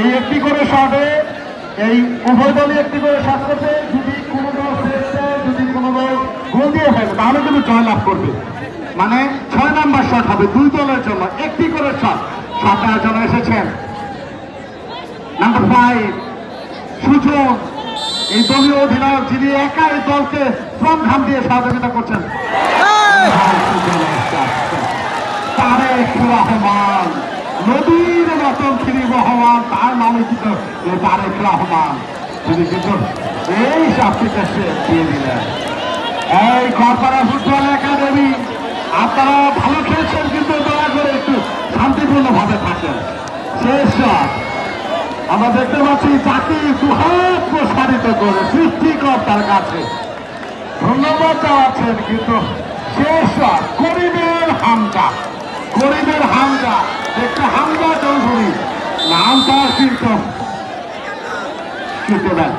এই একটি করে শটে এই উভয় দলই একটি করে শট করবে যদি কোনো দল দেয় যদি কোনো দল গোল দিয়ে ফেলে তাহলে কিন্তু জয়লাভ করবে। মানে ছয় নাম্বার শট হবে দুই দলের জন্য একটি করে শট দেওয়ার জন্য এসেছেন নাম্বার ফাইভ সুজন। এই দলীয় অধিনায়ক যিনি একা এই দলকে শ্রম ঘাম দিয়ে সহযোগিতা করছেন। তারেক রহমান নদীর মতন তিনি রহমান তার নামে কিন্তু তারেক রহমান। তিনি কিন্তু এই চাকরিটা দিয়ে দিলেন। এই গড়পাড়া ফুটবল একাডেমি, আপনারা ভালো খেলছেন কিন্তু দয়া করে একটু শান্তিপূর্ণ ভাবে থাকেন। শেষ আমরা দেখতে পাচ্ছি জাতি দুহাত প্রসারিত করে সৃষ্টিকর্তার কাছে। ধন্যবাদ জানাচ্ছেন কিন্তু শেষ করিমের হামজা করিমের হামজা দেখতে হামজা চৌধুরী কিন্তু দেন